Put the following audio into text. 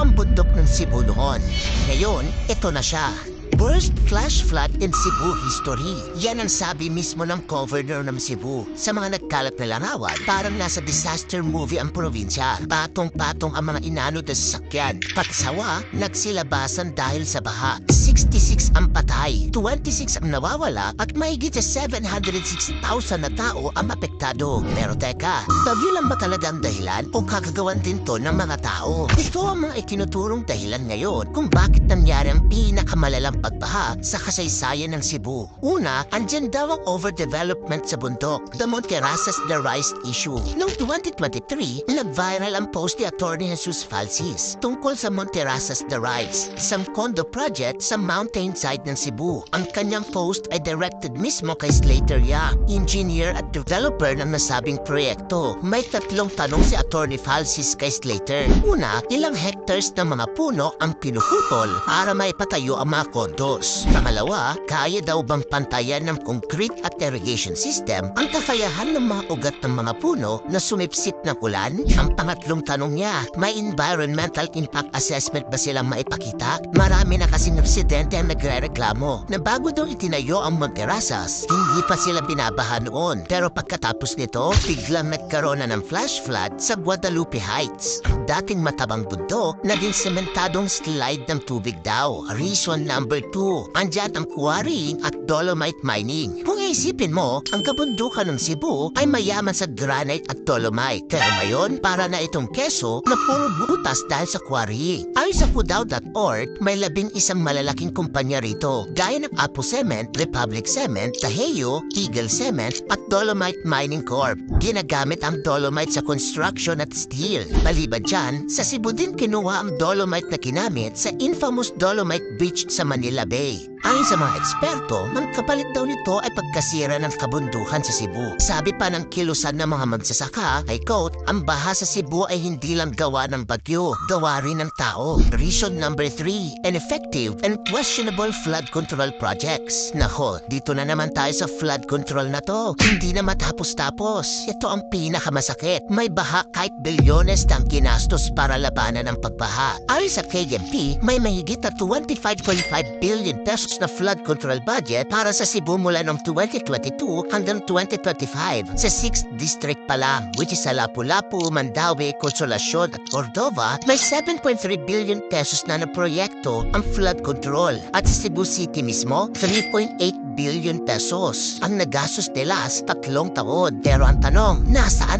ang bundok ng Cebu noon. Ngayon, ito na siya. Worst flash flood in Cebu history. Yan ang sabi mismo ng governor ng Cebu. Sa mga nagkalat na larawan, parang nasa disaster movie ang probinsya. Patong-patong ang mga inanod na sasakyan. Pagsawa, nagsilabasan dahil sa baha. 66 ang patay, 26 ang nawawala at mahigit sa 706,000 na tao ang apektado. Pero teka, bagyo lang ba talaga ang dahilan o kakagawan din to ng mga tao? Ito ang mga itinuturong dahilan ngayon kung bakit nangyari ang pinakamalalang pagbaha sa kasaysayan ng Cebu. Una, andyan daw ang overdevelopment sa bundok, the Monterrasas the Rise issue. Noong 2023, nag-viral ang post ni Atty. Jesus Falsis tungkol sa Monterrasas the Rise, isang condo project sa mountainside ng Cebu. Ang kanyang post ay directed mismo kay Slater Yang, engineer at developer ng nasabing proyekto. May tatlong tanong si Atty. Falsis kay Slater. Una, ilang hectares ng mga puno ang pinuhutol para maipatayo ang mga kondos. Pangalawa, kaya daw bang pantayan ng concrete at irrigation system ang kakayahan ng mga ugat ng mga puno na sumipsip ng ulan? Ang pangatlong tanong niya, may environmental impact assessment ba silang maipakita? Marami na kasing residente ang nagre-reklamo na bago daw itinayo ang Monterrasas, hindi pa sila binabaha noon. Pero pagkatapos nito, biglang nagkaroon na ng flash flood sa Guadalupe Heights. Ang dating matabang bundok, naging sementadong slide ng tubig daw. Reason number two, andyan ang quarrying at dolomite mining. Kung iisipin mo, ang kabundukan ng Cebu ay mayaman sa granite at dolomite. Pero ngayon, para na itong keso na puro butas dahil sa quarrying. Ayon sa Pudaw.org, may labing isang malalaking kumpanya rito, gaya ng Apo Cement, Republic Cement, Taheo, Eagle Cement at Dolomite Mining Corp. Ginagamit ang dolomite sa construction at steel. Maliban dyan, sa Cebu din kinuha ang dolomite na kinamit sa infamous Dolomite Beach sa Manila Bay. Ayon sa mga eksperto, ang kapalit daw nito ay pagkasira ng kabundukan sa Cebu. Sabi pa ng kilusan ng mga magsasaka, ay quote, ang baha sa Cebu ay hindi lang gawa ng bagyo, gawa rin ng tao. Reason number three, ineffective and questionable flood control projects. Nako, dito na naman tayo sa flood control na to. Hindi na matapos-tapos. Ito ang pinakamasakit. May baha kahit bilyones ang ginastos para labanan ng pagbaha. Ayon sa KMP, may mahigit na 25.5 billion pesos na flood control budget para sa Cebu mula noong 2022 hanggang 2025 sa 6th district pa lang, which is sa Lapu-Lapu, Mandawi, Consolacion at Cordova, may 7.3 billion pesos na na proyekto ang flood control. At sa Cebu City mismo, 3.8 billion pesos ang nagastos nila sa tatlong taon. Pero ang tanong, nasaan